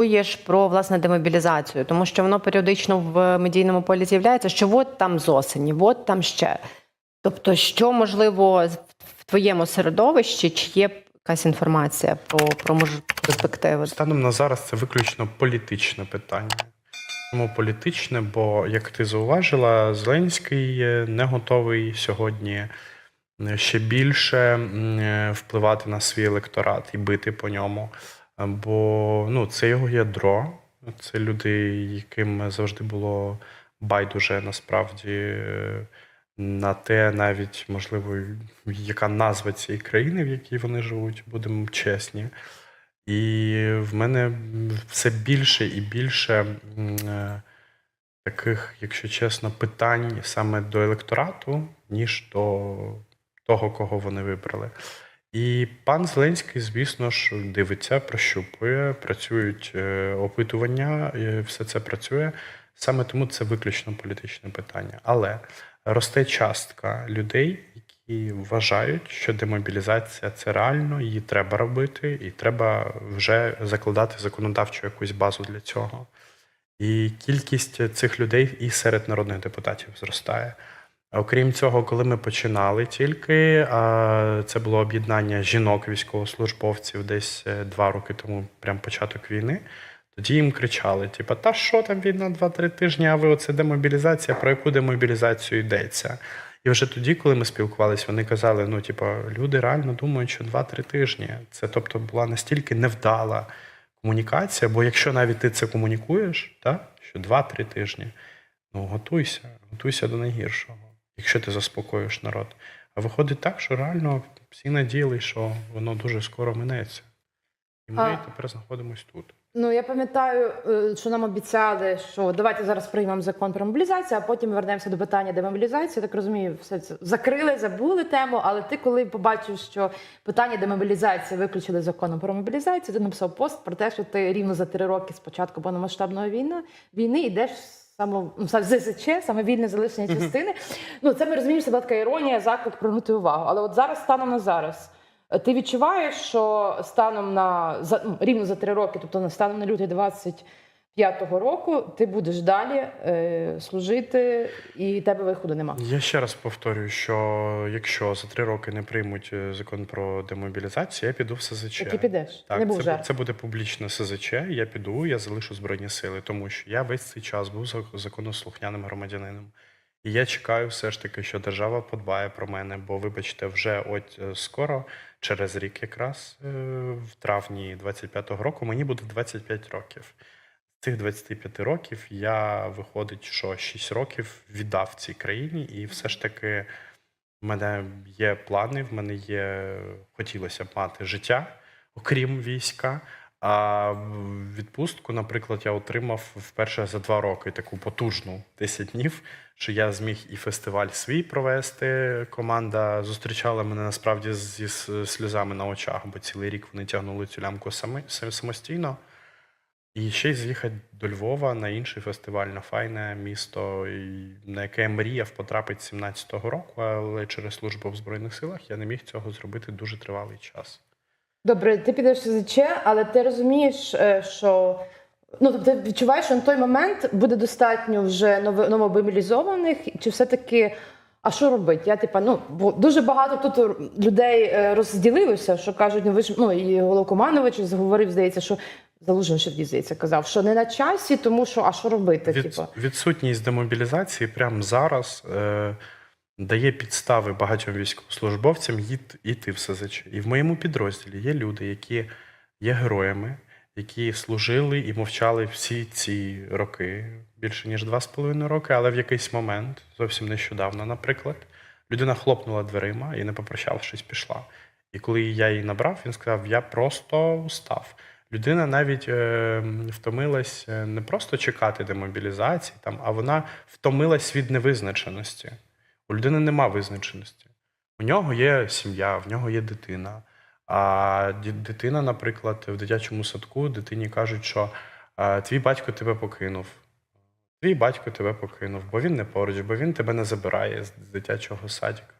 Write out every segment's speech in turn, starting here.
Чуєш про власне демобілізацію, тому що воно періодично в медійному полі з'являється, що от там з осені, от там ще. Тобто, що можливо в твоєму середовищі, чи є якась інформація про, про перспективи? Станом на зараз це виключно політичне питання. Чому політичне, бо, як ти зауважила, Зеленський е, не готовий сьогодні е, ще більше е, впливати на свій електорат і бити по ньому. Бо ну, це його ядро, це люди, яким завжди було байдуже насправді е, на те, навіть можливо, яка назва цієї країни, в якій вони живуть, будемо чесні. І в мене все більше і більше е, таких, якщо чесно, питань саме до електорату, ніж до того, кого вони вибрали. І пан Зеленський, звісно ж, дивиться, прощупує, працюють е, опитування, все це працює. Саме тому це виключно політичне питання. Але росте частка людей, які вважають, що демобілізація це реально, її треба робити, і треба вже закладати законодавчу якусь базу для цього. І кількість цих людей і серед народних депутатів зростає. Окрім цього, коли ми починали тільки, це було об'єднання жінок військовослужбовців десь е, два роки тому, прям початок війни. Тоді їм кричали: типу, та що там війна 2-3 тижні, а ви оце демобілізація, про яку демобілізацію йдеться? І вже тоді, коли ми спілкувалися, вони казали: ну, типу, люди реально думають, що 2-3 тижні. Це тобто була настільки невдала комунікація, бо якщо навіть ти це комунікуєш, так, що 2-3 тижні, ну готуйся, готуйся до найгіршого, якщо ти заспокоїш народ. А виходить так, що реально всі надіяли, що воно дуже скоро минеться. І ми А- тепер знаходимось тут. Ну я пам'ятаю, е, що нам обіцяли, що давайте зараз приймемо закон про мобілізацію, а потім вернемося до питання демобілізації. Так розумію, все це закрили, забули тему. Але ти, коли побачив, що питання демобілізації виключили законом про мобілізацію, ти написав пост про те, що ти рівно за три роки з початку повномасштабної війни війни йдеш. Само ну, ЗСЧ, саме вільне залишення частини. Ну це ми розуміємо, це була така іронія, заклик привернути увагу. Але от зараз станом на зараз. Е, Ти відчуваєш, що станом на за ну, рівно за три роки, тобто станом на лютий 25-го року, ти будеш далі е, служити, і тебе виходу нема. Я ще раз повторюю, що якщо за три роки не приймуть е, закон про демобілізацію, я піду в СЗЧ. І підеш. Так, не був це, жарт. це буде публічне СЗЧ. Я піду, я залишу збройні сили, тому що я весь цей час був зак- законослухняним громадянином. І я чекаю все ж таки, що держава подбає про мене, бо, вибачте, вже от е, скоро, через рік, якраз е, в травні 25-го року, мені буде 25 років. Цих 25 років я виходить, що 6 років віддав цій країні, і все ж таки в мене є плани, в мене є хотілося б мати життя, окрім війська. А відпустку, наприклад, я отримав вперше за два роки таку потужну 10 днів, що я зміг і фестиваль свій провести. Команда зустрічала мене насправді зі сльозами на очах, бо цілий рік вони тягнули цю лямку самостійно. І ще й з'їхати до Львова на інший фестиваль на файне місто, на яке мріяв потрапити 17-го року, але через службу в Збройних силах я не міг цього зробити дуже тривалий час. Добре, ти підеш в СЗЧ, але ти розумієш, е, що ну тобто відчуваєш, що на той момент буде достатньо вже ново- новомобілізованих, чи все-таки. А що робити? Я типа, ну бо дуже багато тут людей е, розділилося, що кажуть, ну ви ж ну і Головкоманович заговорив, здається, що Залужин ще здається, казав, що не на часі, тому що а що робити? Від, Типа, відсутність демобілізації прямо зараз е, дає підстави багатьом військовослужбовцям йти в СЗЧ. І в моєму підрозділі є люди, які є героями, які служили і мовчали всі ці роки, більше ніж два з половиною роки, але в якийсь момент, зовсім нещодавно, наприклад, людина хлопнула дверима і, не попрощавшись, пішла. І коли я її набрав, він сказав: Я просто устав. Людина навіть е, втомилась е, не просто чекати демобілізації, там, а вона втомилась від невизначеності. У людини нема визначеності. У нього є сім'я, в нього є дитина. А дитина, наприклад, в дитячому садку дитині кажуть, що твій батько тебе покинув. Твій батько тебе покинув, бо він не поруч, бо він тебе не забирає з дитячого садика.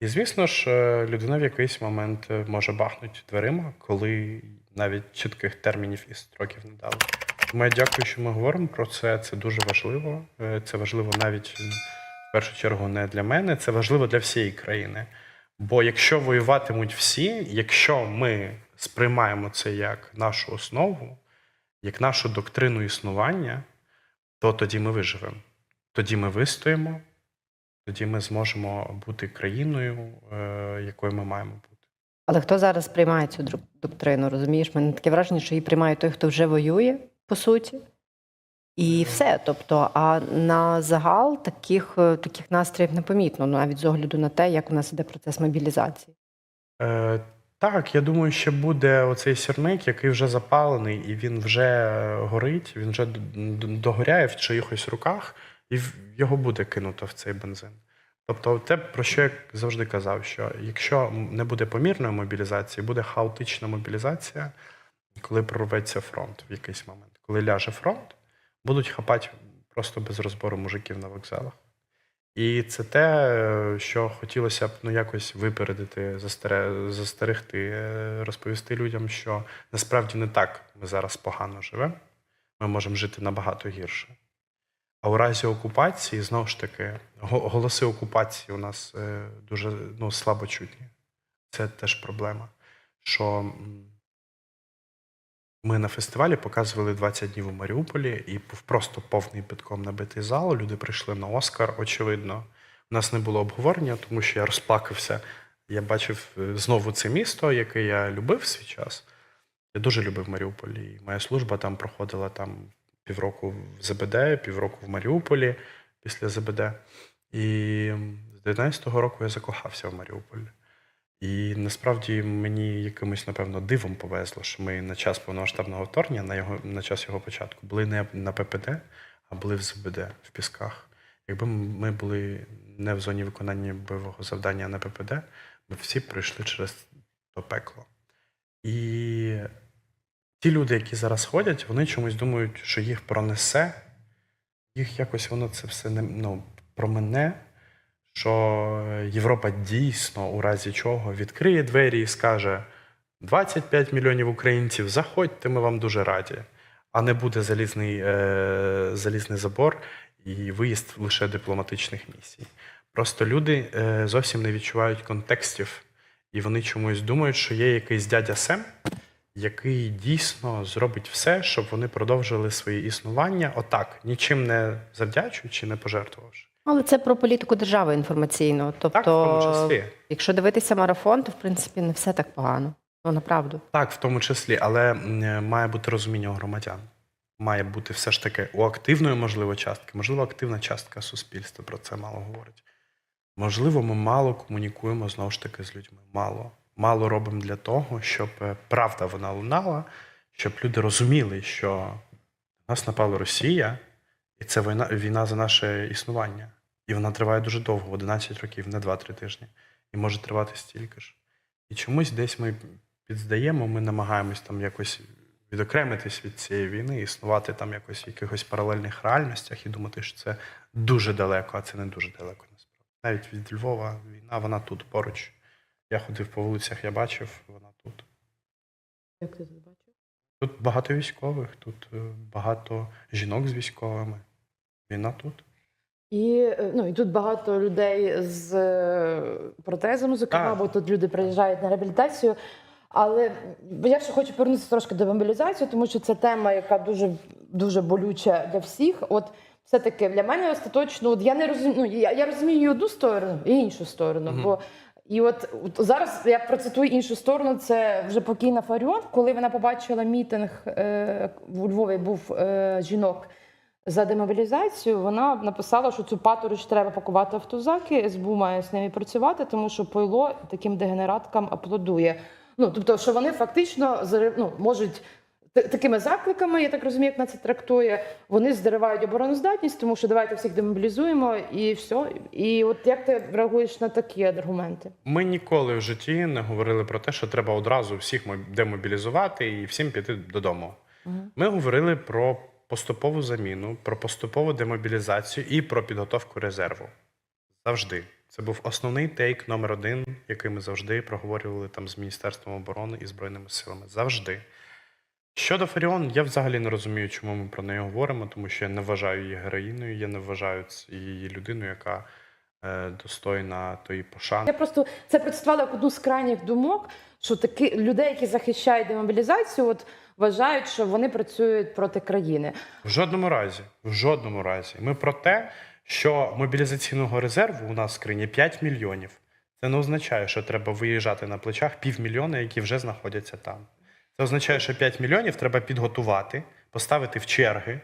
І звісно ж, е, людина в якийсь момент е, може бахнути дверима, коли навіть чітких термінів і строків не дали. Тому дякую, що ми говоримо про це. Це дуже важливо. Е, Це важливо навіть в першу чергу не для мене, це важливо для всієї країни. Бо якщо воюватимуть всі, якщо ми сприймаємо це як нашу основу, як нашу доктрину існування, то тоді ми виживемо. Тоді ми вистоїмо, тоді ми зможемо бути країною, е, якою ми маємо бути. Але хто зараз приймає цю доктрину? Розумієш, мене таке враження, що її приймає той, хто вже воює, по суті. І все. Тобто, а на загал таких, е, таких настроїв непомітно, ну, навіть з огляду на те, як у нас іде процес мобілізації. Е, так, я думаю, що буде оцей сірник, який вже запалений, і він вже е, горить, він вже догоряє в чиїхось руках, і його буде кинуто в цей бензин. Тобто, те, про що я завжди казав, що якщо не буде помірної мобілізації, буде хаотична мобілізація, коли прорветься фронт в якийсь момент. Коли ляже фронт, будуть хапати просто без розбору мужиків на вокзалах. І це те, е, що хотілося б ну, якось випередити, застерегти, е, розповісти людям, що насправді не так ми зараз погано живемо, ми можемо жити набагато гірше. А у разі окупації, знову ж таки, голоси окупації у нас е, дуже ну, слабо чутні. Це теж проблема. Що ми на фестивалі показували 20 днів у Маріуполі, і був просто повний битком набитий зал. Люди прийшли на Оскар, очевидно. У нас не було обговорення, тому що я розплакався. Я бачив е, знову це місто, яке я любив в свій час. Я дуже любив Маріуполь. І моя служба там проходила там півроку в ЗБД, півроку в Маріуполі після ЗБД. І з 19-го року я закохався в Маріуполь. І насправді мені якимось, напевно, дивом повезло, що ми на час повномасштабного вторгнення, на, його, на час його початку, були не на ППД, а були в ЗБД, в Пісках. Якби ми були не в зоні виконання бойового завдання, на ППД, ми всі пройшли через то пекло. І ті люди, які зараз ходять, вони чомусь думають, що їх пронесе, їх якось воно це все не ну, промене, що Європа дійсно, у разі чого, відкриє двері і скаже: 25 мільйонів українців, заходьте, ми вам дуже раді. А не буде залізний, е, залізний забор і виїзд лише дипломатичних місій. Просто люди е, зовсім не відчувають контекстів, і вони чомусь думають, що є якийсь дядя Сем, який дійсно зробить все, щоб вони продовжили своє існування отак, нічим не завдячуючи, не пожертвувавши. Але це про політику держави інформаційну. Тобто, Так, в тому числі. якщо дивитися марафон, то в принципі не все так погано. Ну, направду. Так, в тому числі, але має бути розуміння у громадян. Має бути все ж таки у активної, можливо, частки. Можливо, активна частка суспільства про це мало говорить. Можливо, ми мало комунікуємо знову ж таки з людьми. Мало. Мало робимо для того, щоб е, правда вона лунала, щоб люди розуміли, що на нас напала Росія, і це війна, війна за наше існування. І вона триває дуже довго 11 років, не 2-3 тижні. І може тривати стільки ж. І чомусь десь ми підздаємо, ми намагаємось там якось відокремитись від цієї війни, існувати там якось в якихось паралельних реальностях і думати, що це дуже далеко, а це не дуже далеко насправді. Навіть від Львова війна, вона тут поруч. Я ходив по вулицях, я бачив, вона тут. Як ти тут бачив? Тут багато військових, тут е, багато жінок з військовими. Війна тут. І, е, ну, і тут багато людей з е, протезами, зокрема, бо тут люди приїжджають на реабілітацію. Але я ще хочу повернутися трошки до мобілізації, тому що це тема, яка дуже дуже болюча для всіх. От все-таки для мене остаточно, от я не розумію, ну, я, я розумію і одну сторону, і іншу сторону. Мгм. Бо і от, от зараз я процитую іншу сторону. Це вже покійна Фаріон, коли вона побачила мітинг е, у Львові був е, жінок за демобілізацію. Вона написала, що цю паторуч треба пакувати автозаки. СБУ має з ними працювати, тому що пойло таким дегенераткам аплодує. Ну тобто, що вони фактично ну, можуть. Такими закликами, я так розумію, як на це трактує, вони здаривають обороноздатність, тому що давайте всіх демобілізуємо і все. І от як ти реагуєш на такі аргументи? Ми ніколи в житті не говорили про те, що треба одразу всіх моб- демобілізувати і всім піти додому. Ми говорили про поступову заміну, про поступову демобілізацію і про підготовку резерву. Завжди. Це був основний тейк номер один, який ми завжди проговорювали там з Міністерством оборони і Збройними силами. Завжди. Щодо Фаріон, я взагалі не розумію, чому ми про неї говоримо, тому що я не вважаю її героїною, я не вважаю її людиною, яка е, достойна тої пошани. Я просто це представляла як одну з крайніх думок, що такі людей, які захищають демобілізацію, от вважають, що вони працюють проти країни. В жодному разі, в жодному разі. Ми про те, що мобілізаційного резерву у нас в країні 5 мільйонів. Це не означає, що треба виїжджати на плечах півмільйона, які вже знаходяться там. Це означає, що 5 мільйонів треба підготувати, поставити в черги,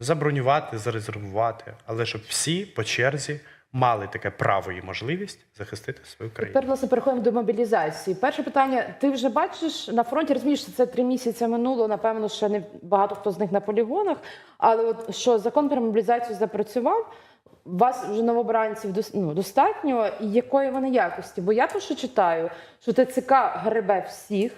забронювати, зарезервувати, але щоб всі по черзі мали таке право і можливість захистити свою країну. Тепер власне переходимо до мобілізації. Перше питання: ти вже бачиш на фронті, розумієш, що це три місяці минуло. Напевно, ще не багато хто з них на полігонах. Але от що закон про мобілізацію запрацював, вас вже новобранців ну, достатньо, і якої вони якості? Бо я то, що читаю, що ТЦК гребе всіх.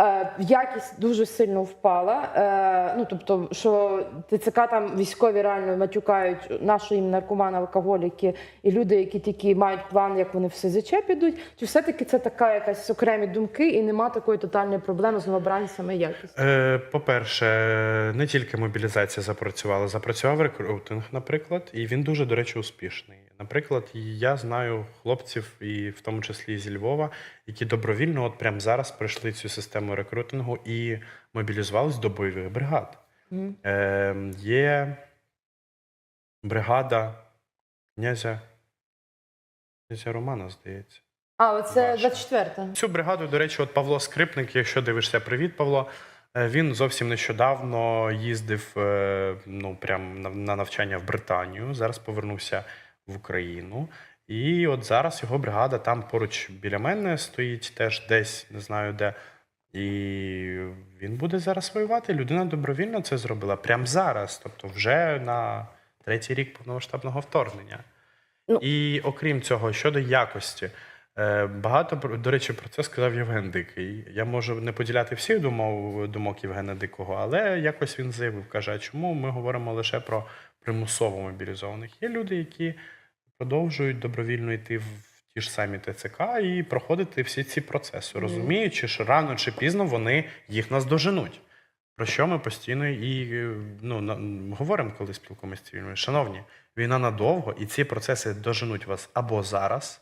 Е, Якість дуже сильно впала. Е, ну тобто, що ТЦК там військові реально матюкають наші їм наркомани, алкоголіки і люди, які тільки мають план, як вони в СЗЧ підуть. Чи все-таки це така якась окремі думки, і нема такої тотальної проблеми з новобранцями і? Е, По-перше, не тільки мобілізація запрацювала, запрацював рекрутинг, наприклад, і він дуже, до речі, успішний. Наприклад, я знаю хлопців, і в тому числі зі Львова, які добровільно, от прямо зараз пройшли цю систему рекрутингу і мобілізувались до бойових бригад. Мгм. Е, є бригада князя, князя Романа, здається. А, оце Ваша. 24-та. Цю бригаду, до речі, от Павло Скрипник, якщо дивишся, привіт, Павло. е, Він зовсім нещодавно їздив е, ну, прям на навчання в Британію. Зараз повернувся в Україну. І от зараз його бригада там поруч біля мене стоїть, теж десь не знаю де. І він буде зараз воювати. Людина добровільно це зробила прямо зараз, тобто вже на третій рік повномасштабного вторгнення. Ну. І окрім цього, щодо якості, е, багато до речі, про це сказав Євген Дикий. Я можу не поділяти всіх думок, думок Євгена Дикого, але якось він заявив, каже: а чому ми говоримо лише про примусово мобілізованих? Є люди, які продовжують добровільно йти в ті ж самі ТЦК і проходити всі ці процеси, розуміючи, що рано чи пізно вони їх наздоженуть. Про що ми постійно і ну, на- говоримо, коли спілкуємося з цивільними. Шановні, війна надовго, і ці процеси доженуть вас або зараз,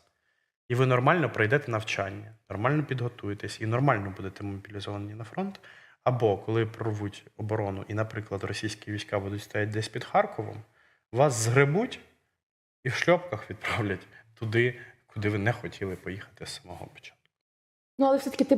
і ви нормально пройдете навчання, нормально підготуєтесь і нормально будете мобілізовані на фронт. Або коли прорвуть оборону, і, наприклад, російські війська будуть стояти десь під Харковом, вас згребуть і в шльопках відправлять туди, куди ви не хотіли поїхати з самого початку. Ну але все-таки ти